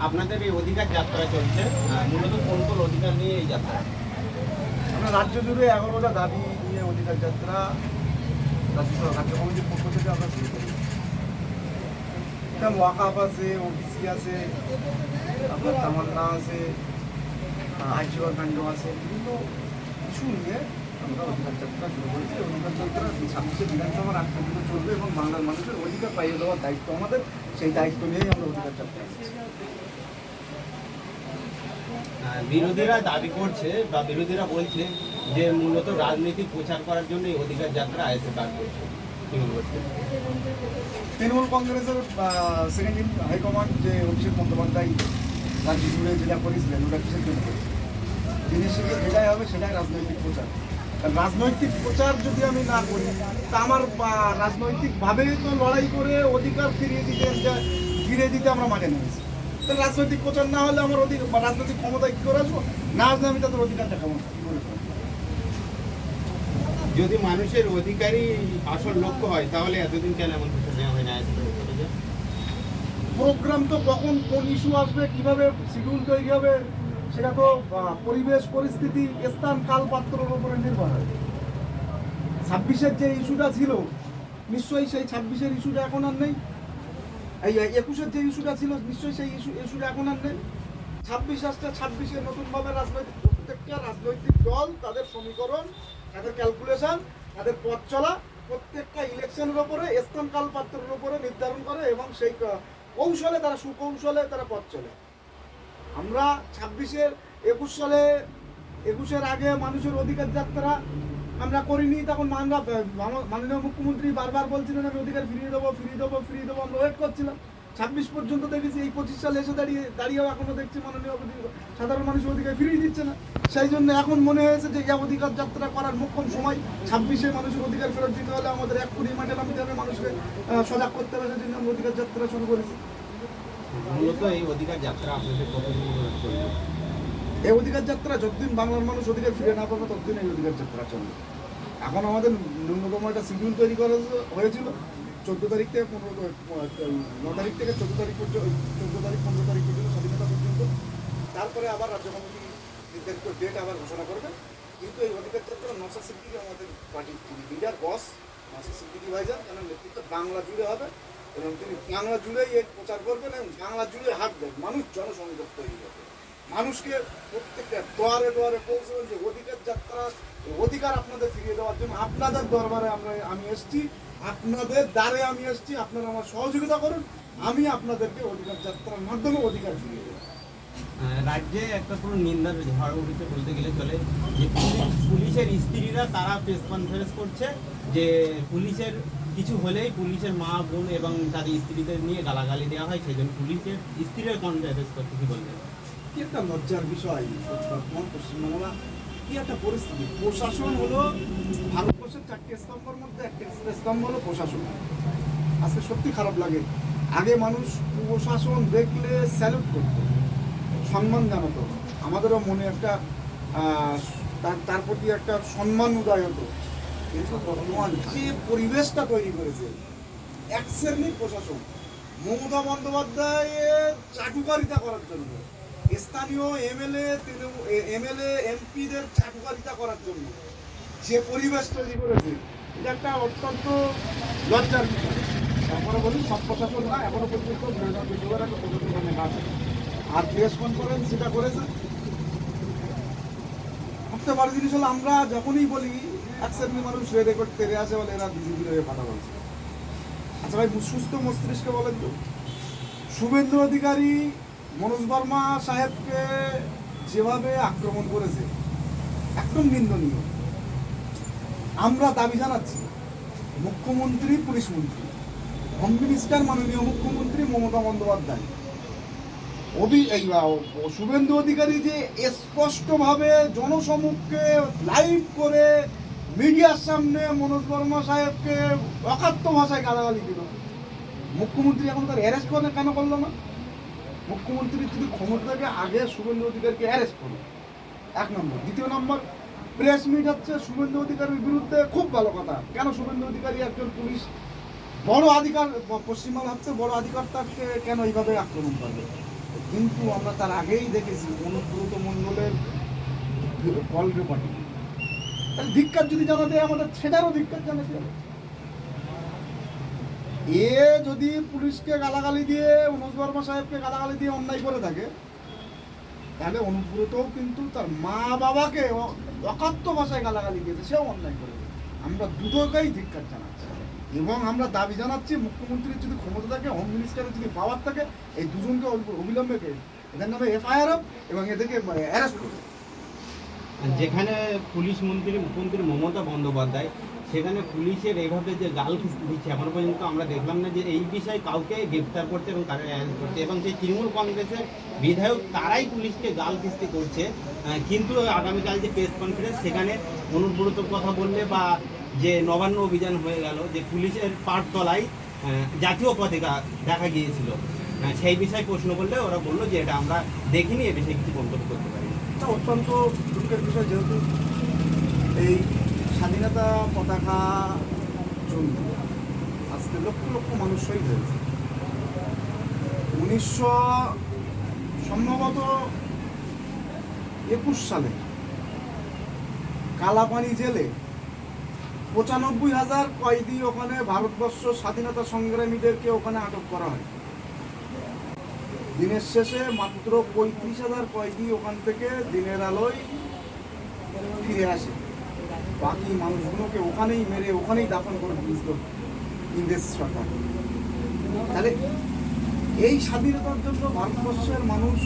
আপনাদের এই অধিকার যাত্রা চলছে আহ, মূলত কোন কোন অধিকার নিয়ে এই যাত্রা? আমরা রাজ্য জুড়ে এগারোটা দাবি নিয়ে অধিকার যাত্রা রাজ্য রাজ্য কমিটির পক্ষ থেকে আমরা শুরু করি। ওয়াকাফ আছে ওবিসি আছে আপনার তামান্না আছে আইজিওর কাণ্ড আছে বিভিন্ন ইস্যু নিয়ে আমরা অধিকার যাত্রা শুরু করেছি অধিকার যাত্রা ছাব্বিশে বিধানসভার আগ পর্যন্ত চলবে এবং বাংলার মানুষের অধিকার পাইয়ে দেওয়ার দায়িত্ব আমাদের সেই দায়িত্ব নিয়েই আমরা অধিকার যাত্রা বিরোধীরা দাবি করছে বা বিরোধীরা বলছে যে মূলত রাজনীতি প্রচার করার জন্য অধিকার যাত্রা আয়সে কাজ করছে তৃণমূল কংগ্রেসের সেকেন্ড ইন হাইকমান্ড যে অভিষেক বন্দ্যোপাধ্যায় রাজ্য জুড়ে যেটা করেছিলেন, ওটা কিসের জন্য? দিনের যেটাই হবে সেটাই রাজনৈতিক প্রচার। রাজনৈতিক প্রচার যদি আমি না করি, তা আমার রাজনৈতিকভাবেই তো লড়াই করে অধিকার ফিরিয়ে দিতে ফিরিয়ে দিতে আমরা মাঠে নেমেছি। তাহলে রাজনৈতিক প্রচার না হলে আমার অধিক রাজনৈতিক ক্ষমতা কি করে আসব না আসলে আমি তাদের অধিকার দেখাবো না। যদি মানুষের অধিকারই আসল লক্ষ্য হয় তাহলে এতদিন কেন এমন নেওয়া হয় না? প্রোগ্রাম তো কখন কোন ইস্যু আসবে কীভাবে শিডিউল তৈরি হবে সেটা তো পরিবেশ পরিস্থিতি স্থান কাল পাত্রের উপরে নির্ভর হয় ছাব্বিশের যে ইস্যুটা ছিল নিশ্চয়ই সেই ছাব্বিশের ইস্যুটা এখন আর নেই এই একুশের যে ইস্যুটা ছিল, নিশ্চয়ই সেই ইস্যু, ইস্যুটা এখন আর নেই। ছাব্বিশ আসছে, ছাব্বিশে নতুনভাবে রাজনৈতিক প্রত্যেকটা রাজনৈতিক দল, তাদের সমীকরণ, তাদের ক্যালকুলেশন তাদের পথ চলা, প্রত্যেকটা ইলেকশনের ওপরে স্থান কাল পাত্রের উপরে নির্ধারণ করে এবং সেই কৌশলে তারা, সুকৌশলে তারা পথ চলে। আমরা ছাব্বিশের, একুশ সালে, একুশের আগে মানুষের অধিকার যাত্রা আমরা করিনি, তখন আমরা মাননীয় মুখ্যমন্ত্রী বারবার বলছিলেন, আমি অধিকার ফিরিয়ে দেবো ফিরিয়ে দেবো ফিরিয়ে দেবো। আমরা ওয়েট করছিলাম। ছাব্বিশ পর্যন্ত দেখেছি, এই পঁচিশ সালে এসে দাঁড়িয়ে, দাঁড়িয়েও এখনও দেখছি মাননীয় সাধারণ মানুষ অধিকার ফিরিয়ে দিচ্ছে না। সেই জন্য এখন মনে হয়েছে যে, এই অধিকার যাত্রা করার মোক্ষম সময়, ছাব্বিশে মানুষের অধিকার ফেরত দিতে হলে আমাদের এক কোটি মাঠে নামতে হবে, মানুষকে সজাগ করতে হবে, সেই জন্য আমরা অধিকার যাত্রা শুরু করেছি। মূলত এই অধিকার যাত্রা আপনাদের কতদিন এই অধিকার যাত্রা, যতদিন বাংলার মানুষ অধিকার ফিরে না পাবে, ততদিন এই অধিকার যাত্রা চলবে। এখন আমাদের ন্যূনতম একটা শিডিউল তৈরি করা হয়েছিল। চোদ্দ তারিখ থেকে পনেরো ন তারিখ থেকে চোদ্দ তারিখ পর্যন্ত চোদ্দ তারিখ, পনেরো তারিখ পর্যন্ত, স্বাধীনতা পর্যন্ত। তারপরে আবার রাজ্য কমিটি নির্ধারিত ডেট আবার ঘোষণা করবে। কিন্তু এই অধিকার যাত্রা নসা সিদ্দিকি আমাদের পার্টির লিডার বস নসা সিদ্দিকি ভাইজান যেন নেতৃত্ব বাংলা জুড়ে হবে এবং তিনি বাংলা জুড়েই প্রচার করবেন এবং বাংলা জুড়ে হাঁটবেন মানুষ জনসংযোগ তৈরি করবে। মানুষকে প্রত্যেকটা দোয়ারে দোয়ারে পৌঁছবেন যে অধিকার যাত্রা অধিকার আপনাদের ফিরিয়ে দেওয়ার জন্য আপনাদের দরবারে আমরা, আমি এসেছি। আপনাদের দ্বারে আমি এসেছি। আপনারা আমার সহযোগিতা করুন। আমি আপনাদেরকে অধিকার যাত্রার মাধ্যমে অধিকার ফিরিয়ে দেবো। রাজ্যে একটা পুরো নিন্দার ঝড় উঠেছে বলতে গেলে চলে যে পুলিশের স্ত্রীরা তারা প্রেস কনফারেন্স করছে যে পুলিশের কিছু হলেই পুলিশের মা, বোন এবং তাদের স্ত্রীদের নিয়ে গালাগালি দেওয়া হয়। সেই জন্য পুলিশের স্ত্রীরা কনফারেন্স করতে কি বলবেন? কি একটা লজ্জার বিষয় বর্তমান পশ্চিমবাংলা কি একটা পরিস্থিতি? প্রশাসন হলো ভারতবর্ষের চারটি স্তম্ভের মধ্যে একটি। স্তম্ভ হলো প্রশাসন। আজকে সত্যি খারাপ লাগে। আগে মানুষ প্রশাসন দেখলে স্যালুট করতো, সম্মান জানাতো। আমাদেরও মনে একটা তার তার প্রতি একটা সম্মান উদয় হতো। কিন্তু বর্তমান যে পরিবেশটা তৈরি করেছে, এক শ্রেণির প্রশাসন, মমতা বন্দ্যোপাধ্যায়ের চাটুকারিতা করার জন্য। স্থানীয় এমএলএ এমএলএ, এমপিদের চাটুকারিতা করার জন্য যে পরিবেশ তৈরি করেছে, এটা একটা অত্যন্ত লজ্জার বিষয়। তারপরে বলি, সব প্রশাসন না এখনও পর্যন্ত আর প্রেস কনফারেন্স যেটা করেছে সবচেয়ে বড় জিনিস হলো আমরা যখনই বলি এক শ্রেণির মানুষ রেকর্ড তেরে আসে বলে এরা বিজেপির হয়ে কথা বলছে। আচ্ছা ভাই, সুস্থ মস্তিষ্কে বলেন তো। শুভেন্দু অধিকারী মনোজ বর্মা সাহেবকে যেভাবে আক্রমণ করেছে, একদম নিন্দনীয়। আমরা দাবি জানাচ্ছি, মুখ্যমন্ত্রী, পুলিশ মন্ত্রী, হোম মিনিস্টার, মাননীয় মুখ্যমন্ত্রী মমতা বন্দ্যোপাধ্যায়। এই শুভেন্দু অধিকারী যে স্পষ্টভাবে জনসমুখে লাইভ করে মিডিয়ার সামনে মনোজ বর্মা সাহেবকে অকাত্য ভাষায় গালাগালি দিল। মুখ্যমন্ত্রী এখন তার অ্যারেস্ট করে কেন করল না? মুখ্যমন্ত্রী যদি ক্ষমতা থাকে, আগে শুভেন্দু অধিকারকে অ্যারেস্ট করুন। এক নম্বর। দ্বিতীয় নম্বর প্রেস মিট হচ্ছে, শুভেন্দু অধিকারীর বিরুদ্ধে খুব ভালো কথা। কেন শুভেন্দু অধিকারী একজন পুলিশ? বড় অধিকার পশ্চিমবাংলা হচ্ছে বড় অধিকার তাকে কেন এইভাবে আক্রমণ করবে? কিন্তু আমরা তার আগেই দেখেছি, অনুব্রত মণ্ডলের কল রেকর্ডিং তাহলে ধিক্কার যদি জানাতে হয় আমাদের, সেটারও ধিক্কার জানাতে হবে। এ যদি পুলিশকে গালাগালি দিয়ে মনোজ বর্মা সাহেবকে গালাগালি দিয়ে অন্যায় করে থাকে, তাহলে অনুব্রতও কিন্তু তার মা বাবাকে অকাত্য ভাষায় গালাগালি দিয়েছে, সেও অন্যায় করে আমরা দুটোকেই ধিক্কার জানাচ্ছি। এবং আমরা দাবি জানাচ্ছি, মুখ্যমন্ত্রীর যদি ক্ষমতা থাকে হোম মিনিস্টারের যদি পাওয়ার থাকে, এই দুজনকে অবিলম্বে এদের নামে এফআইআর এবং এদেরকে অ্যারেস্ট যেখানে পুলিশ মন্ত্রী, মুখ্যমন্ত্রী মমতা বন্দ্যোপাধ্যায়, সেখানে পুলিশের এইভাবে যে গাল দিচ্ছে, এখনও পর্যন্ত আমরা দেখলাম না যে এই বিষয়ে কাউকে গ্রেপ্তার করতে এবং তাকে অ্যারেস্ট করতে এবং সেই তৃণমূল কংগ্রেসের বিধায়ক তারাই পুলিশকে গাল খিস্তি করছে। কিন্তু আগামীকাল যে প্রেস কনফারেন্স সেখানে অনুব্রত কথা বললে বা যে নবান্ন অভিযান হয়ে গেল, যে পুলিশের পাঠতলায় জাতীয় পতাকা দেখা গিয়েছিল। সেই বিষয়ে প্রশ্ন করলে ওরা বলল যে এটা আমরা দেখিনি, এ বিষয়ে কিছু মন্তব্য করতে পারি। এটা অত্যন্ত দুঃখের বিষয়, যেহেতু এই স্বাধীনতা পতাকা জন্য আজকে লক্ষ লক্ষ মানুষ শহীদ হয়েছে। উনিশশো সম্ভবত একুশ সালে কালাপানি জেলে পঁচানব্বই হাজার কয়েদি ওখানে ভারতবর্ষ স্বাধীনতা সংগ্রামীদেরকে ওখানে আটক করা হয়। দিনের শেষে মাত্র পঁয়ত্রিশ হাজার কয়েদি ওখান থেকে দিনের আলোয় ফিরে আসে। বাকি মানুষগুলোকে ওখানেই মেরে, ওখানেই দাফন করে দিয়েছিল ইংরেজ সরকার। তাহলে এই স্বাধীনতার জন্য ভারতবর্ষের মানুষ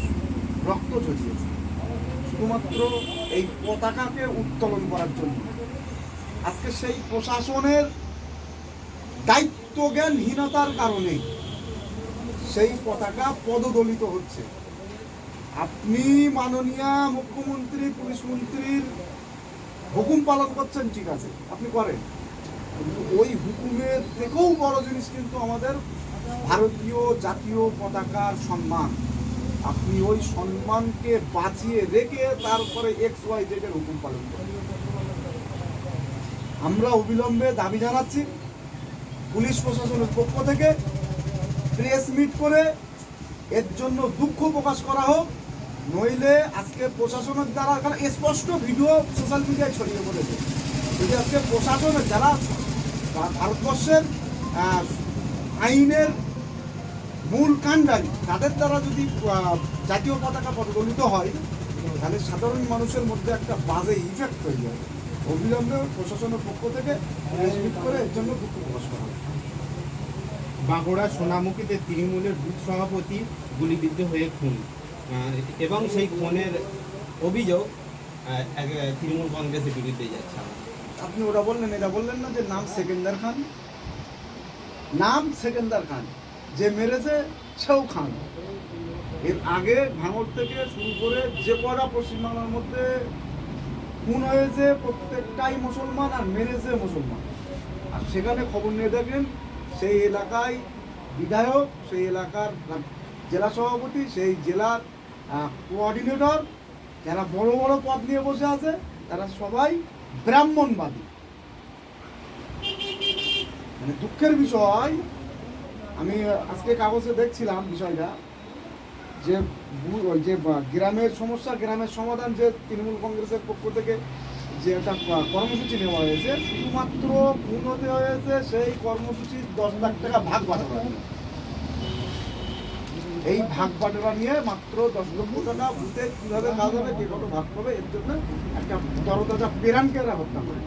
রক্ত ঝরিয়েছে শুধুমাত্র এই পতাকাকে উত্তোলন করার জন্য। আজকে সেই প্রশাসনের দায়িত্বজ্ঞানহীনতার কারণে সেই পতাকা পদদলিত হচ্ছে। আপনি মাননীয় মুখ্যমন্ত্রী, পুলিশ মন্ত্রীর হুকুম পালন করছেন, ঠিক আছে, আপনি করেন। ওই হুকুমের থেকেও বড় জিনিস কিন্তু আমাদের ভারতীয় জাতীয় পতাকার সম্মান। আপনি ওই সম্মানকে বাঁচিয়ে রেখে তারপরে এক্স ওয়াই জেডের হুকুম পালন করেন। আমরা অবিলম্বে দাবি জানাচ্ছি, পুলিশ প্রশাসনের পক্ষ থেকে প্রেস মিট করে এর জন্য দুঃখ প্রকাশ করা হোক, নইলে আজকে প্রশাসনের দ্বারা কারণ স্পষ্ট ভিডিও সোশ্যাল মিডিয়ায় ছড়িয়ে পড়েছে। যদি আজকে প্রশাসনের যারা ভারতবর্ষের আইনের মূল কাণ্ডারি তাদের দ্বারা যদি জাতীয় পতাকা প্রজ্বলিত হয়, তাহলে সাধারণ মানুষের মধ্যে একটা বাজে ইফেক্ট হয়ে যাবে অবিলম্বে প্রশাসনের পক্ষ থেকে করে এর জন্য দুঃখ প্রকাশ করা বাঁকুড়া সোনামুখীতে তৃণমূলের বুথ সভাপতি গুলিবিদ্ধ হয়ে খুন। এবং সেই খুনের অভিযোগ তৃণমূল কংগ্রেসের বিরুদ্ধে যাচ্ছে আপনি ওটা বললেন এটা বললেন না যে নাম সেকেন্দার খান? নাম সেকেন্দার খান, যে মেরেছে সেও খান। এর আগে ভাঙর থেকে শুরু করে যে কটা পশ্চিমবাংলার মধ্যে খুন হয়েছে, প্রত্যেকটাই মুসলমান আর মেরেছে মুসলমান। আর সেখানে খবর নিয়ে দেখেন সেই এলাকায় বিধায়ক, সেই এলাকার জেলা সভাপতি, সেই জেলার কোঅর্ডিনেটর যারা বড় বড় পদ নিয়ে বসে আছে, তারা সবাই ব্রাহ্মণবাদী। মানে দুঃখের বিষয়, আমি আজকে কাগজে দেখছিলাম বিষয়টা, যে যে গ্রামের সমস্যা, গ্রামের সমাধান যে তৃণমূল কংগ্রেসের পক্ষ থেকে যে একটা কর্মসূচি নেওয়া হয়েছে, শুধুমাত্র উন্নতি হয়েছে সেই কর্মসূচির দশ লাখ টাকা ভাগ বাটোয়ারা। এই ভাগ বাটোয়ারা নিয়ে মাত্র দশ লক্ষ টাকা বুথে কীভাবে কাজ হবে, কে কত ভাগ পাবে, এর জন্য একটা তরতাজা পেরানকে এরা হত্যা করে।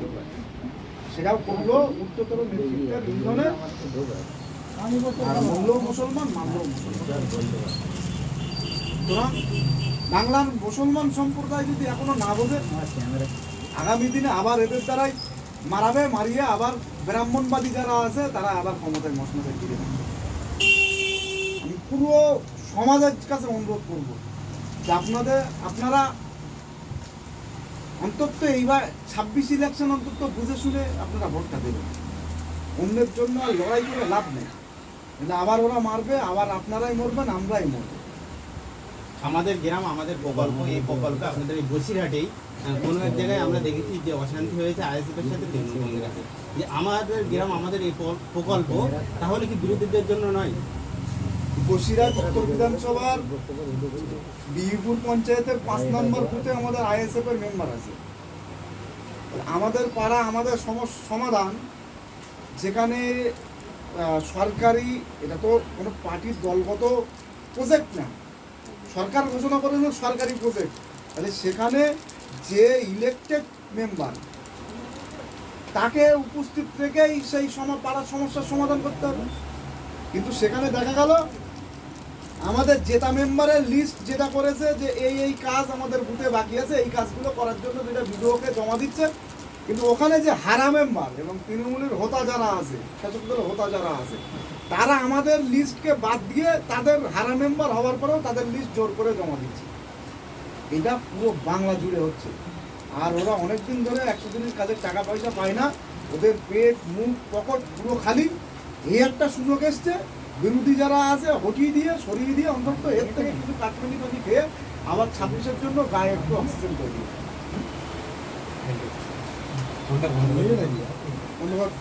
সেটাও করল উচ্চতর নেতৃত্বের ইন্ধনে। আর মুসলমান মানলেও মুসলমান। সুতরাং বাংলার মুসলমান সম্প্রদায় যদি এখনও না বোঝে আগামী দিনে আবার এদের দ্বারাই মারাবে, মারিয়ে আবার ব্রাহ্মণবাদী যারা আছে, তারা আবার ক্ষমতায় মশনাতে ফিরে আমি পুরো সমাজের কাছে অনুরোধ করব যে আপনাদের, আপনারা অন্তত এইবার ছাব্বিশ ইলেকশন অন্তত বুঝে শুনে আপনারা ভোটটা দেবেন। অন্যের জন্য আর লড়াই করে লাভ নেই। আবার ওরা মারবে, আবার আপনারাই মরবেন, আমরাই মরব। আমাদের গ্রাম, আমাদের প্রকল্প, এই প্রকল্প আপনাদের এই বসিরহাটেই কোনো এক জায়গায় আমরা দেখেছি যে অশান্তি হয়েছে আইএসএফের সাথে তৃণমূল কংগ্রেসের যে আমাদের গ্রাম, আমাদের এই প্রকল্প তাহলে কি বিরোধীদের জন্য নয়? বসিরহাট উত্তর বিধানসভার বিহিপুর পঞ্চায়েতের পাঁচ নম্বর বুথে আমাদের আইএসএফ এর মেম্বার আছে। আমাদের পাড়া, আমাদের সমাধান, যেখানে সরকারি, এটা তো কোনো পার্টির দলগত প্রজেক্ট না। সরকার ঘোষণা করেছে সরকারি প্রজেক্ট তাহলে সেখানে যে ইলেকটেড মেম্বার তাকে উপস্থিত থেকেই সেই সম পাড়ার সমস্যার সমাধান করতে হবে। কিন্তু সেখানে দেখা গেল, আমাদের জেতা মেম্বারের লিস্ট যেটা করেছে যে এই এই কাজ আমাদের বুথে বাকি আছে, এই কাজগুলো করার জন্য যেটা বিডিওকে জমা দিচ্ছে। কিন্তু ওখানে যে হারা মেম্বার এবং তৃণমূলের হোতা যারা আছে, শাসক হোতা যারা আছে তারা আমাদের লিস্টকে বাদ দিয়ে তাদের হারা মেম্বার হওয়ার পরেও তাদের লিস্ট জোর করে জমা দিচ্ছে। এটা পুরো বাংলা জুড়ে হচ্ছে। আর ওরা অনেক দিন ধরে একশো দিনের কাজের টাকা পয়সা পায় না। ওদের পেট মুখ পকেট পুরো খালি। এই একটা সুযোগ এসছে। বিরোধী যারা আছে হটিয়ে দিয়ে সরিয়ে দিয়ে অন্তত এর থেকে কিছু কাটমানি পানি খেয়ে আবার ছাব্বিশের জন্য গায়ে একটু অক্সিজেন তৈরি ধন্যবাদ।